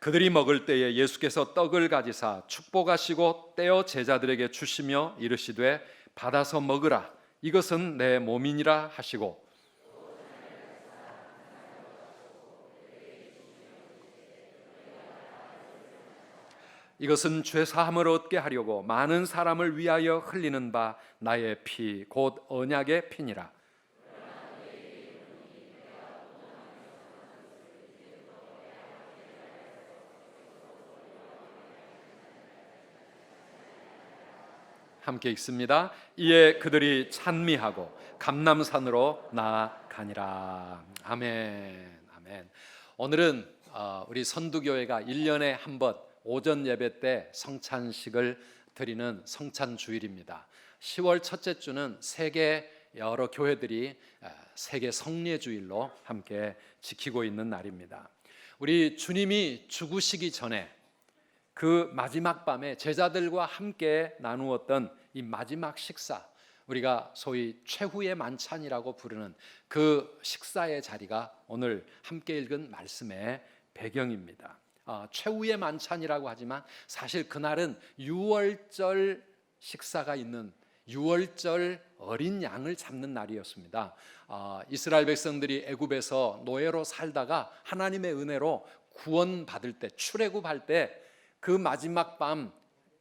그들이 먹을 때에 예수께서 떡을 가지사 축복하시고 떼어 제자들에게 주시며 이르시되 받아서 먹으라. 이것은 내 몸이니라 하시고. 이것은 죄 사함을 얻게 하려고 많은 사람을 위하여 흘리는 바 나의 피 곧 언약의 피니라 함께 읽습니다. 이에 그들이 찬미하고 감남산으로 나아가니라. 아멘. 아멘. 오늘은 어, 우리 선두교회가 1년에 한 번 오전 예배 때 성찬식을 드리는 성찬 주일입니다. 10월 첫째 주는 세계 여러 교회들이 어, 세계 성례 주일로 함께 지키고 있는 날입니다. 우리 주님이 죽으시기 전에 그 마지막 밤에 제자들과 함께 나누었던 이 마지막 식사 우리가 소위 최후의 만찬이라고 부르는 그 식사의 자리가 오늘 함께 읽은 말씀의 배경입니다. 어, 최후의 만찬이라고 하지만 사실 그날은 유월절 식사가 있는 유월절 어린 양을 잡는 날이었습니다. 어, 이스라엘 백성들이 애굽에서 노예로 살다가 하나님의 은혜로 구원받을 때 출애굽할 때 그 마지막 밤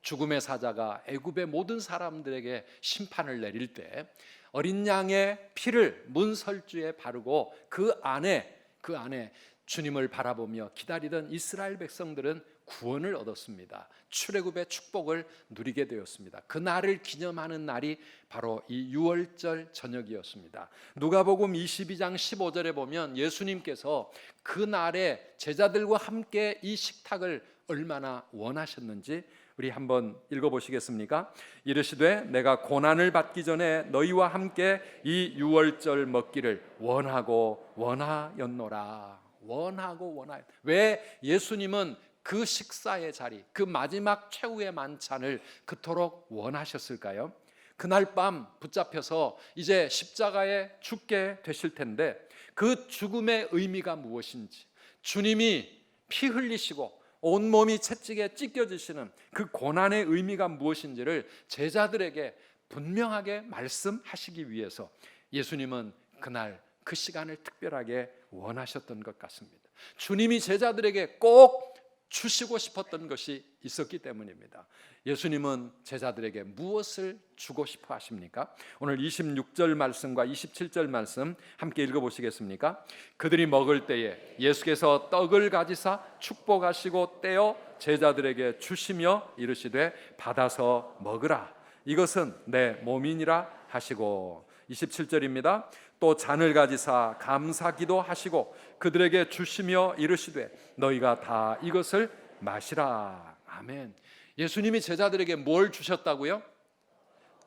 죽음의 사자가 애굽의 모든 사람들에게 심판을 내릴 때 어린 양의 피를 문설주에 바르고 그 안에 그 안에 주님을 바라보며 기다리던 이스라엘 백성들은 구원을 얻었습니다. 출애굽의 축복을 누리게 되었습니다. 그 날을 기념하는 날이 바로 이 유월절 저녁이었습니다. 누가복음 22장 15절에 보면 예수님께서 그 날에 제자들과 함께 이 식탁을 얼마나 원하셨는지 우리 한번 읽어 보시겠습니까? 이르시되 내가 고난을 받기 전에 너희와 함께 이 유월절 먹기를 원하고 원하였노라. 원하고 원하여. 왜 예수님은 그 식사의 자리, 그 마지막 최후의 만찬을 그토록 원하셨을까요? 그날 밤 붙잡혀서 이제 십자가에 죽게 되실 텐데 그 죽음의 의미가 무엇인지 주님이 피 흘리시고 온몸이 채찍에 찢겨지시는 그 고난의 의미가 무엇인지를 제자들에게 분명하게 말씀하시기 위해서 예수님은 그날 그 시간을 특별하게 원하셨던 것 같습니다. 주님이 제자들에게 꼭 주시고 싶었던 것이 있었기 때문입니다. 예수님은 제자들에게 무엇을 주고 싶어 하십니까? 오늘 26절 말씀과 27절 말씀 함께 읽어 보시겠습니까? 그들이 먹을 때에 예수께서 떡을 가지사 축복하시고 떼어 제자들에게 주시며 이르시되 받아서 먹으라. 이것은 내 몸이니라 하시고 27절입니다. 또 잔을 가지사 감사기도 하시고 그들에게 주시며 이르시되 너희가 다 이것을 마시라. 아멘. 예수님이 제자들에게 뭘 주셨다고요?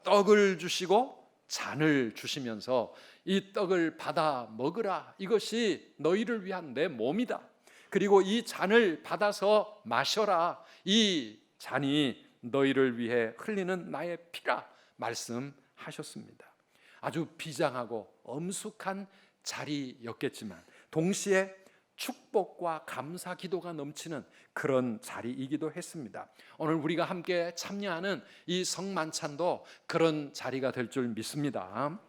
떡을 주시고 잔을 주시면서 이 떡을 받아 먹으라. 이것이 너희를 위한 내 몸이다. 그리고 이 잔을 받아서 마셔라. 이 잔이 너희를 위해 흘리는 나의 피라 말씀하셨습니다. 아주 비장하고 엄숙한 자리였겠지만 동시에 축복과 감사 기도가 넘치는 그런 자리이기도 했습니다. 오늘 우리가 함께 참여하는 이 성만찬도 그런 자리가 될 줄 믿습니다.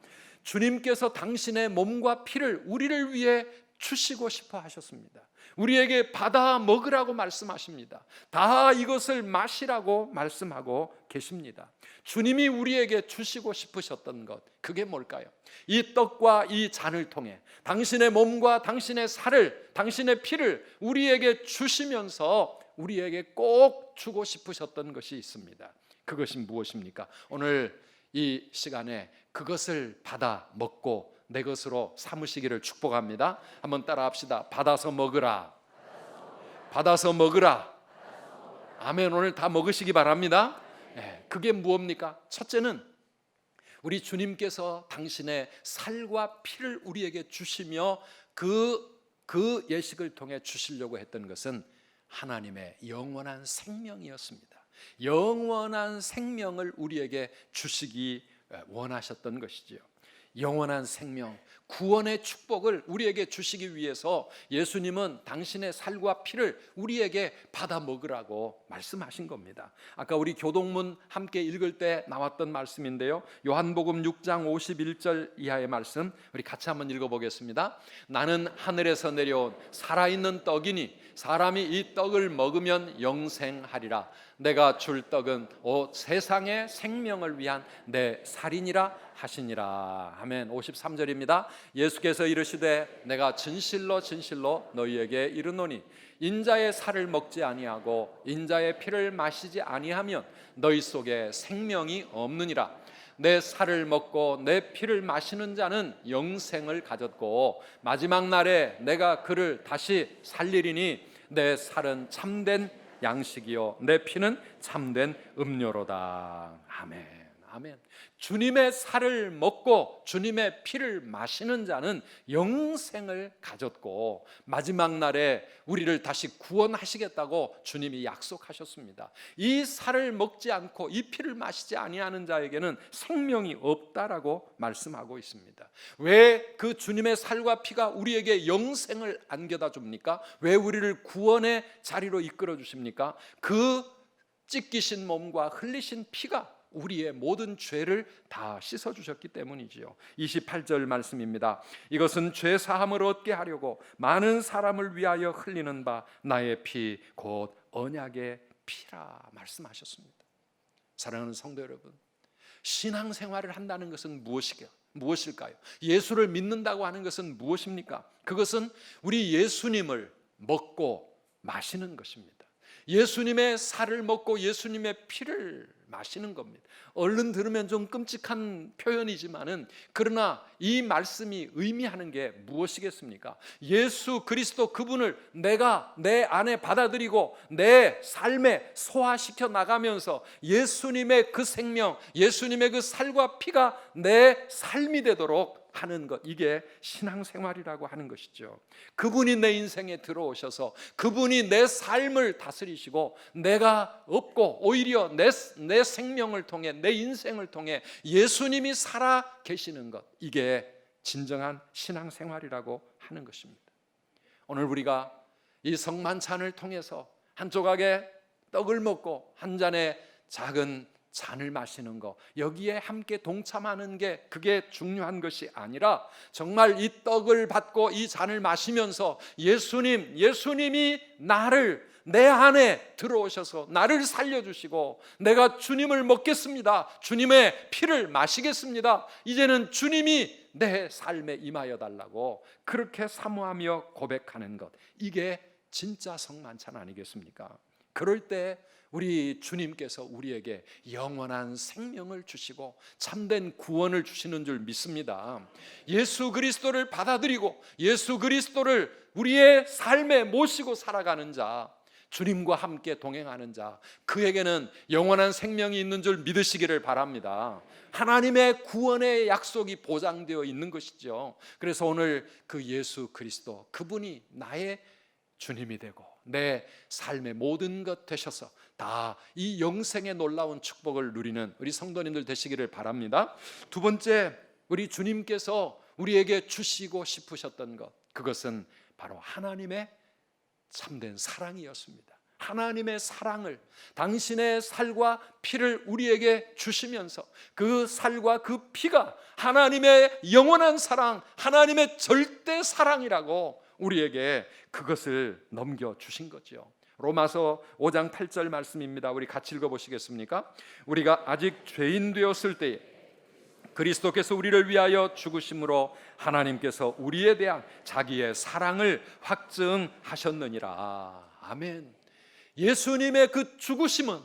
주님께서 당신의 몸과 피를 우리를 위해 주시고 싶어 하셨습니다. 우리에게 받아 먹으라고 말씀하십니다. 다 이것을 마시라고 말씀하고 계십니다. 주님이 우리에게 주시고 싶으셨던 것, 그게 뭘까요? 이 떡과 이 잔을 통해 당신의 몸과 당신의 살을, 당신의 피를 우리에게 주시면서 우리에게 꼭 주고 싶으셨던 것이 있습니다. 그것이 무엇입니까? 오늘 이 시간에 그것을 받아 먹고 내 것으로 삼으시기를 축복합니다. 한번 따라 합시다. 받아서 먹으라. 받아서 먹으라. 아멘. 오늘 다 먹으시기 바랍니다. 네, 그게 무엇입니까? 첫째는 우리 주님께서 당신의 살과 피를 우리에게 주시며 그, 그 예식을 통해 주시려고 했던 것은 하나님의 영원한 생명이었습니다. 영원한 생명을 우리에게 주시기 원하셨던 것이지요. 영원한 생명, 구원의 축복을 우리에게 주시기 위해서 예수님은 당신의 살과 피를 우리에게 받아 먹으라고 말씀하신 겁니다. 아까 우리 교동문 함께 읽을 때 나왔던 말씀인데요. 요한복음 6장 51절 이하의 말씀 우리 같이 한번 읽어 보겠습니다. 나는 하늘에서 내려온 살아있는 떡이니 사람이 이 떡을 먹으면 영생하리라. 내가 줄 떡은 오 세상의 생명을 위한 내 살이니라 하시니라. 아멘. 53절입니다. 예수께서 이르시되 내가 진실로 진실로 너희에게 이르노니 인자의 살을 먹지 아니하고 인자의 피를 마시지 아니하면 너희 속에 생명이 없느니라. 내 살을 먹고 내 피를 마시는 자는 영생을 가졌고 마지막 날에 내가 그를 다시 살리리니 내 살은 참된 양식이요 내 피는 참된 음료로다. 아멘. 아멘. 주님의 살을 먹고 주님의 피를 마시는 자는 영생을 가졌고 마지막 날에 우리를 다시 구원하시겠다고 주님이 약속하셨습니다. 이 살을 먹지 않고 이 피를 마시지 아니하는 자에게는 생명이 없다라고 말씀하고 있습니다. 왜 그 주님의 살과 피가 우리에게 영생을 안겨다 줍니까? 왜 우리를 구원의 자리로 이끌어 주십니까? 그 찢기신 몸과 흘리신 피가 우리의 모든 죄를 다 씻어 주셨기 때문이지요. 28절 말씀입니다. 이것은 죄 사함을 얻게 하려고 많은 사람을 위하여 흘리는 바 나의 피 곧 언약의 피라 말씀하셨습니다. 사랑하는 성도 여러분, 신앙 생활을 한다는 것은 무엇이게 무엇일까요? 예수를 믿는다고 하는 것은 무엇입니까? 그것은 우리 예수님을 먹고 마시는 것입니다. 예수님의 살을 먹고 예수님의 피를 마시는 겁니다. 얼른 들으면 좀 끔찍한 표현이지만은 그러나 이 말씀이 의미하는 게 무엇이겠습니까? 예수 그리스도 그분을 내가 내 안에 받아들이고 내 삶에 소화시켜 나가면서 예수님의 그 생명, 예수님의 그 살과 피가 내 삶이 되도록 하는 것 이게 신앙생활이라고 하는 것이죠. 그분이 내 인생에 들어오셔서 그분이 내 삶을 다스리시고 내가 없고 오히려 내, 내 생명을 통해 내 인생을 통해 예수님이 살아 계시는 것 이게 진정한 신앙생활이라고 하는 것입니다. 오늘 우리가 이 성만찬을 통해서 한 조각의 떡을 먹고 한 잔의 작은 잔을 마시는 거 여기에 함께 동참하는 게 그게 중요한 것이 아니라 정말 이 떡을 받고 이 잔을 마시면서 예수님 예수님이 나를 내 안에 들어오셔서 나를 살려주시고 내가 주님을 먹겠습니다. 주님의 피를 마시겠습니다. 이제는 주님이 내 삶에 임하여 달라고 그렇게 사모하며 고백하는 것 이게 진짜 성만찬 아니겠습니까? 그럴 때 우리 주님께서 우리에게 영원한 생명을 주시고 참된 구원을 주시는 줄 믿습니다. 예수 그리스도를 받아들이고 예수 그리스도를 우리의 삶에 모시고 살아가는 자, 주님과 함께 동행하는 자, 그에게는 영원한 생명이 있는 줄 믿으시기를 바랍니다. 하나님의 구원의 약속이 보장되어 있는 것이죠. 그래서 오늘 그 예수 그리스도, 그분이 나의 주님이 되고 내 삶의 모든 것 되셔서 다 이 영생의 놀라운 축복을 누리는 우리 성도님들 되시기를 바랍니다. 두 번째, 우리 주님께서 우리에게 주시고 싶으셨던 것, 그것은 바로 하나님의 참된 사랑이었습니다. 하나님의 사랑을 당신의 살과 피를 우리에게 주시면서 그 살과 그 피가 하나님의 영원한 사랑, 하나님의 절대 사랑이라고 우리에게 그것을 넘겨 주신 거죠. 로마서 5장 8절 말씀입니다. 우리 같이 읽어 보시겠습니까? 우리가 아직 죄인 되었을 때 그리스도께서 우리를 위하여 죽으심으로 하나님께서 우리에 대한 자기의 사랑을 확증하셨느니라. 아멘. 예수님의 그 죽으심은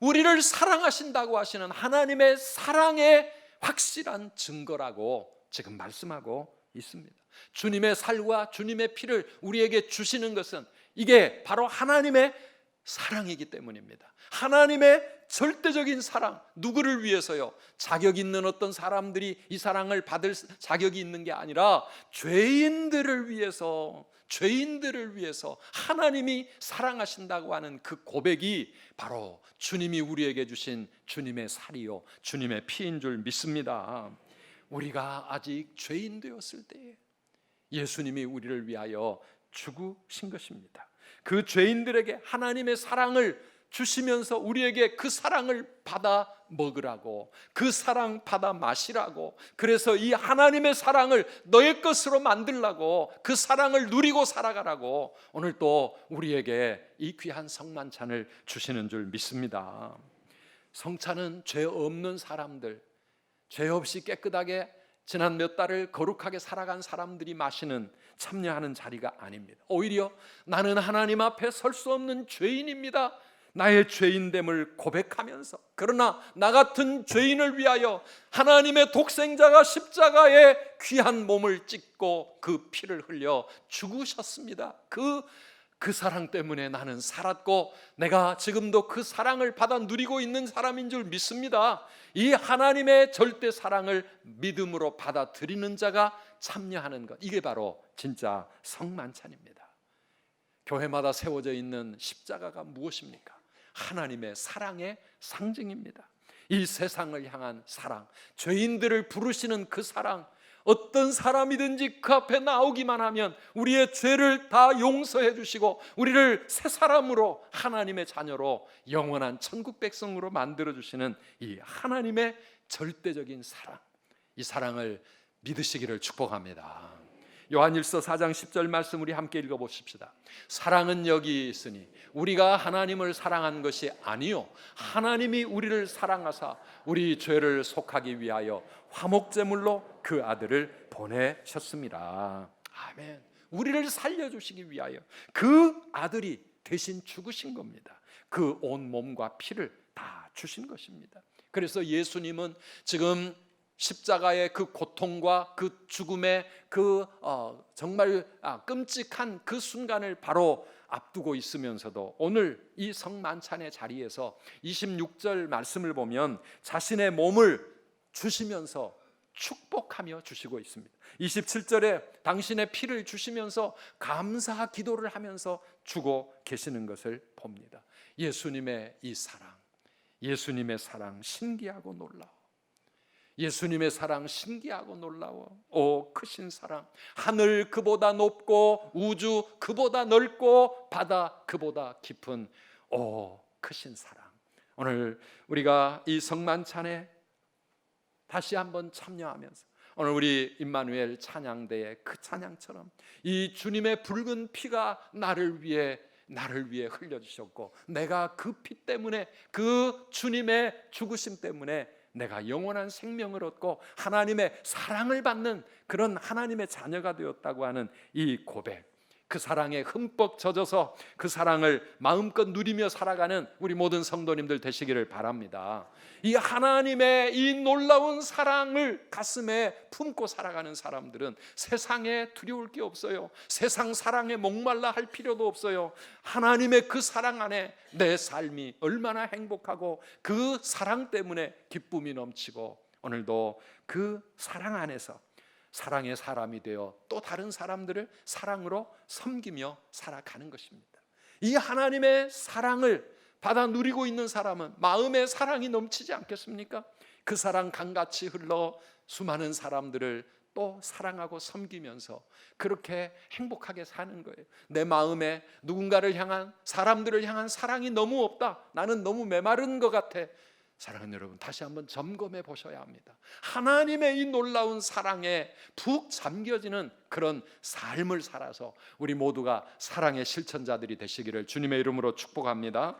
우리를 사랑하신다고 하시는 하나님의 사랑의 확실한 증거라고 지금 말씀하고 있습니다. 주님의 살과 주님의 피를 우리에게 주시는 것은 이게 바로 하나님의 사랑이기 때문입니다. 하나님의 절대적인 사랑, 누구를 위해서요? 자격 있는 어떤 사람들이 이 사랑을 받을 자격이 있는 게 아니라 죄인들을 위해서, 죄인들을 위해서 하나님이 사랑하신다고 하는 그 고백이 바로 주님이 우리에게 주신 주님의 살이요, 주님의 피인 줄 믿습니다. 우리가 아직 죄인 되었을 때에 예수님이 우리를 위하여 죽으신 것입니다. 그 죄인들에게 하나님의 사랑을 주시면서 우리에게 그 사랑을 받아 먹으라고 그 사랑 받아 마시라고 그래서 이 하나님의 사랑을 너의 것으로 만들라고 그 사랑을 누리고 살아가라고 오늘 또 우리에게 이 귀한 성만찬을 주시는 줄 믿습니다. 성찬은 죄 없는 사람들 죄 없이 깨끗하게 지난 몇 달을 거룩하게 살아간 사람들이 마시는 참여하는 자리가 아닙니다. 오히려 나는 하나님 앞에 설 수 없는 죄인입니다. 나의 죄인됨을 고백하면서 그러나 나 같은 죄인을 위하여 하나님의 독생자가 십자가에 귀한 몸을 찢고 그 피를 흘려 죽으셨습니다. 그그 사랑 때문에 나는 살았고 내가 지금도 그 사랑을 받아 누리고 있는 사람인 줄 믿습니다. 이 하나님의 절대 사랑을 믿음으로 받아들이는 자가 참여하는 것 이게 바로 진짜 성만찬입니다. 교회마다 세워져 있는 십자가가 무엇입니까? 하나님의 사랑의 상징입니다. 이 세상을 향한 사랑, 죄인들을 부르시는 그 사랑, 어떤 사람이든지 그 앞에 나오기만 하면 우리의 죄를 다 용서해 주시고 우리를 새 사람으로 하나님의 자녀로 영원한 천국 백성으로 만들어 주시는 이 하나님의 절대적인 사랑. 이 사랑을 믿으시기를 축복합니다. 요한일서 4장 10절 말씀 우리 함께 읽어 보십시다. 사랑은 여기 있으니 우리가 하나님을 사랑한 것이 아니요 하나님이 우리를 사랑하사 우리 죄를 속하기 위하여 화목제물로 그 아들을 보내셨습니다. 아멘. 우리를 살려 주시기 위하여 그 아들이 대신 죽으신 겁니다. 그 온 몸과 피를 다 주신 것입니다. 그래서 예수님은 지금 십자가의 그 고통과 그 죽음의 그 어, 정말 아, 끔찍한 그 순간을 바로 앞두고 있으면서도 오늘 이 성만찬의 자리에서 26절 말씀을 보면 자신의 몸을 주시면서 축복하며 주시고 있습니다. 27절에 당신의 피를 주시면서 감사 기도를 하면서 주고 계시는 것을 봅니다. 예수님의 이 사랑, 예수님의 사랑 신기하고 놀라워. 예수님의 사랑 신기하고 놀라워. 오, 크신 사랑. 하늘 그보다 높고 우주 그보다 넓고 바다 그보다 깊은 오, 크신 사랑. 오늘 우리가 이 성만찬에 다시 한번 참여하면서 오늘 우리 임마누엘 찬양대의 그 찬양처럼 이 주님의 붉은 피가 나를 위해 나를 위해 흘려 주셨고 내가 그 피 때문에 그 주님의 죽으심 때문에 내가 영원한 생명을 얻고 하나님의 사랑을 받는 그런 하나님의 자녀가 되었다고 하는 이 고백. 그 사랑에 흠뻑 젖어서 그 사랑을 마음껏 누리며 살아가는 우리 모든 성도님들 되시기를 바랍니다. 이 하나님의 이 놀라운 사랑을 가슴에 품고 살아가는 사람들은 세상에 두려울 게 없어요. 세상 사랑에 목말라 할 필요도 없어요. 하나님의 그 사랑 안에 내 삶이 얼마나 행복하고 그 사랑 때문에 기쁨이 넘치고 오늘도 그 사랑 안에서 사랑의 사람이 되어 또 다른 사람들을 사랑으로 섬기며 살아가는 것입니다. 이 하나님의 사랑을 받아 누리고 있는 사람은 마음의 사랑이 넘치지 않겠습니까? 그 사랑 강같이 흘러 수많은 사람들을 또 사랑하고 섬기면서 그렇게 행복하게 사는 거예요. 내 마음에 누군가를 향한 사람들을 향한 사랑이 너무 없다. 나는 너무 메마른 것 같아. 사랑하는 여러분 다시 한번 점검해 보셔야 합니다. 하나님의 이 놀라운 사랑에 푹 잠겨지는 그런 삶을 살아서 우리 모두가 사랑의 실천자들이 되시기를 주님의 이름으로 축복합니다.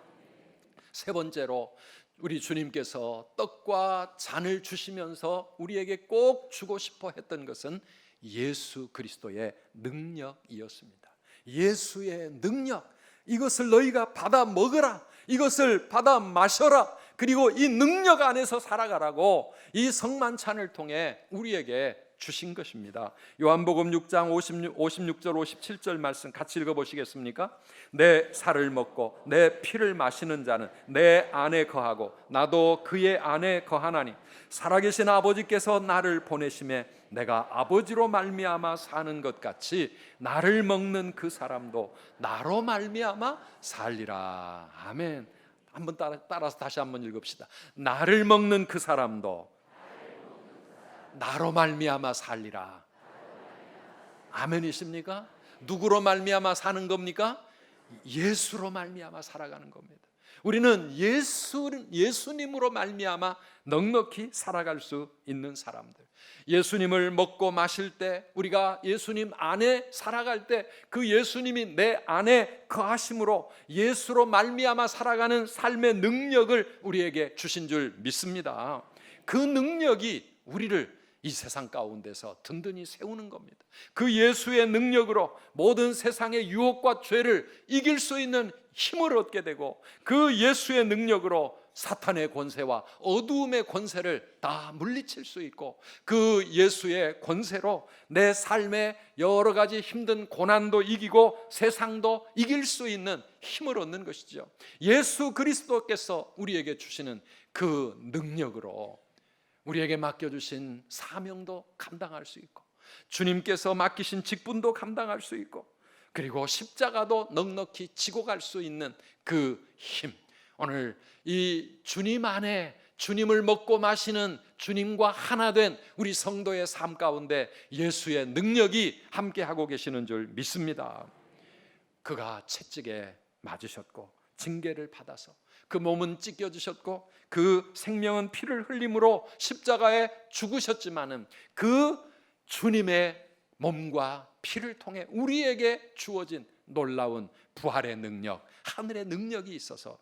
세 번째로 우리 주님께서 떡과 잔을 주시면서 우리에게 꼭 주고 싶어 했던 것은 예수 그리스도의 능력이었습니다. 예수의 능력 이것을 너희가 받아 먹으라. 이것을 받아 마셔라. 그리고 이 능력 안에서 살아가라고 이 성만찬을 통해 우리에게 주신 것입니다. 요한복음 6장 56, 56절 57절 말씀 같이 읽어 보시겠습니까? 내 살을 먹고 내 피를 마시는 자는 내 안에 거하고 나도 그의 안에 거하나니 살아계신 아버지께서 나를 보내심에 내가 아버지로 말미암아 사는 것 같이 나를 먹는 그 사람도 나로 말미암아 살리라. 아멘. 한번 따라, 따라서 다시 한번 읽읍시다. 나를 먹는 그 사람도 나로 말미암아 살리라. 아멘이십니까? 누구로 말미암아 사는 겁니까? 예수로 말미암아 살아가는 겁니다. 우리는 예수 예수님으로 말미암아 넉넉히 살아갈 수 있는 사람들. 예수님을 먹고 마실 때 우리가 예수님 안에 살아갈 때 그 예수님이 내 안에 거하심으로 예수로 말미암아 살아가는 삶의 능력을 우리에게 주신 줄 믿습니다. 그 능력이 우리를 이 세상 가운데서 든든히 세우는 겁니다. 그 예수의 능력으로 모든 세상의 유혹과 죄를 이길 수 있는 힘을 얻게 되고 그 예수의 능력으로 사탄의 권세와 어두움의 권세를 다 물리칠 수 있고 그 예수의 권세로 내 삶의 여러 가지 힘든 고난도 이기고 세상도 이길 수 있는 힘을 얻는 것이죠. 예수 그리스도께서 우리에게 주시는 그 능력으로 우리에게 맡겨주신 사명도 감당할 수 있고 주님께서 맡기신 직분도 감당할 수 있고 그리고 십자가도 넉넉히 지고 갈 수 있는 그 힘. 오늘 이 주님 안에 주님을 먹고 마시는 주님과 하나 된 우리 성도의 삶 가운데 예수의 능력이 함께하고 계시는 줄 믿습니다. 그가 채찍에 맞으셨고 징계를 받아서 그 몸은 찢겨지셨고 그 생명은 피를 흘림으로 십자가에 죽으셨지만은 그 주님의 몸과 피를 통해 우리에게 주어진 놀라운 부활의 능력, 하늘의 능력이 있어서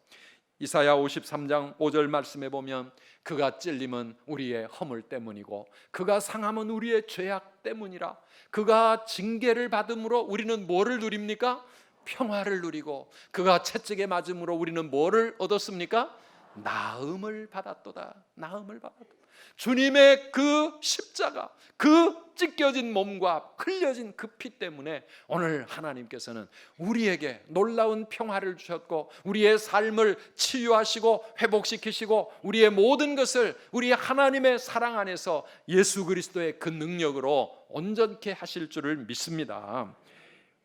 이사야 53장 5절 말씀에 보면 그가 찔림은 우리의 허물 때문이고 그가 상함은 우리의 죄악 때문이라 그가 징계를 받음으로 우리는 뭐를 누립니까? 평화를 누리고 그가 채찍에 맞음으로 우리는 뭐를 얻었습니까? 나음을 받았도다. 나음을 받았도다. 주님의 그 십자가, 그 찢겨진 몸과 흘려진 그 피 때문에 오늘 하나님께서는 우리에게 놀라운 평화를 주셨고 우리의 삶을 치유하시고 회복시키시고 우리의 모든 것을 우리 하나님의 사랑 안에서 예수 그리스도의 그 능력으로 온전케 하실 줄을 믿습니다.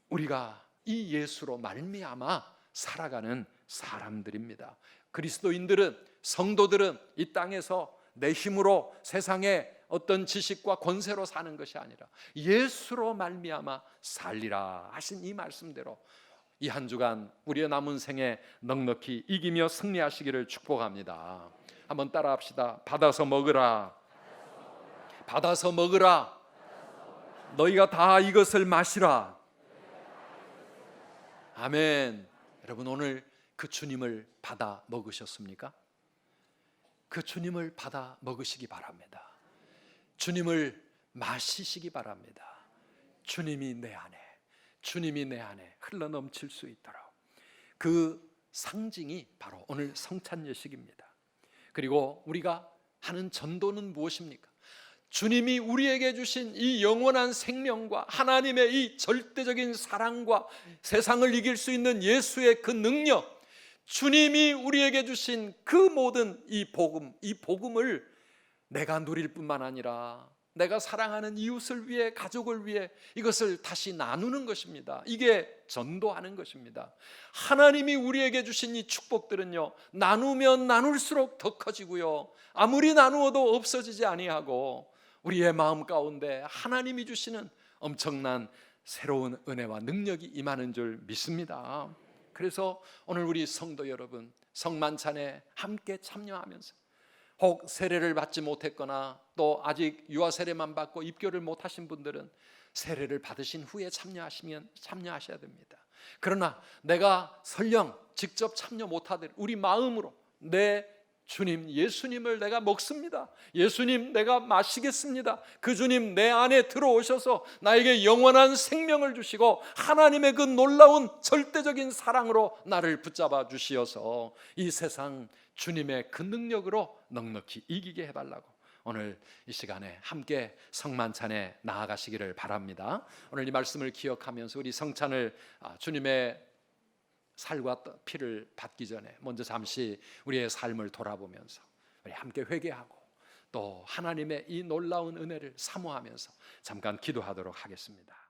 우리가 이 예수로 말미암아 살아가는 사람들입니다. 그리스도인들은 성도들은 이 땅에서 내 힘으로 세상에 어떤 지식과 권세로 사는 것이 아니라 예수로 말미암아 살리라 하신 이 말씀대로 이 한 주간 우리의 남은 생에 넉넉히 이기며 승리하시기를 축복합니다. 한번 따라합시다. 받아서 먹으라. 받아서 먹으라. 너희가 다 이것을 마시라. 아멘. 여러분 오늘 그 주님을 받아 먹으셨습니까? 그 주님을 받아 먹으시기 바랍니다. 주님을 마시시기 바랍니다. 주님이 내 안에, 주님이 내 안에 흘러 넘칠 수 있도록 그 상징이 바로 오늘 성찬 예식입니다. 그리고 우리가 하는 전도는 무엇입니까? 주님이 우리에게 주신 이 영원한 생명과 하나님의 이 절대적인 사랑과 세상을 이길 수 있는 예수의 그 능력, 주님이 우리에게 주신 그 모든 이 복음, 이 복음을 내가 누릴 뿐만 아니라 내가 사랑하는 이웃을 위해 가족을 위해 이것을 다시 나누는 것입니다. 이게 전도하는 것입니다. 하나님이 우리에게 주신 이 축복들은요. 나누면 나눌수록 더 커지고요. 아무리 나누어도 없어지지 아니하고 우리의 마음 가운데 하나님이 주시는 엄청난 새로운 은혜와 능력이 임하는 줄 믿습니다. 그래서 오늘 우리 성도 여러분 성만찬에 함께 참여하면서 혹 세례를 받지 못했거나 또 아직 유아 세례만 받고 입교를 못하신 분들은 세례를 받으신 후에 참여하시면 참여하셔야 됩니다. 그러나 내가 설령 직접 참여 못하더라도 우리 마음으로 내 주님 예수님을 내가 먹습니다. 예수님 내가 마시겠습니다. 그 주님 내 안에 들어오셔서 나에게 영원한 생명을 주시고 하나님의 그 놀라운 절대적인 사랑으로 나를 붙잡아 주시어서 이 세상 주님의 그 능력으로 넉넉히 이기게 해달라고 오늘 이 시간에 함께 성만찬에 나아가시기를 바랍니다. 오늘 이 말씀을 기억하면서 우리 성찬을 아, 주님의 살과 피를 받기 전에 먼저 잠시 우리의 삶을 돌아보면서 우리 함께 회개하고 또 하나님의 이 놀라운 은혜를 사모하면서 잠깐 기도하도록 하겠습니다.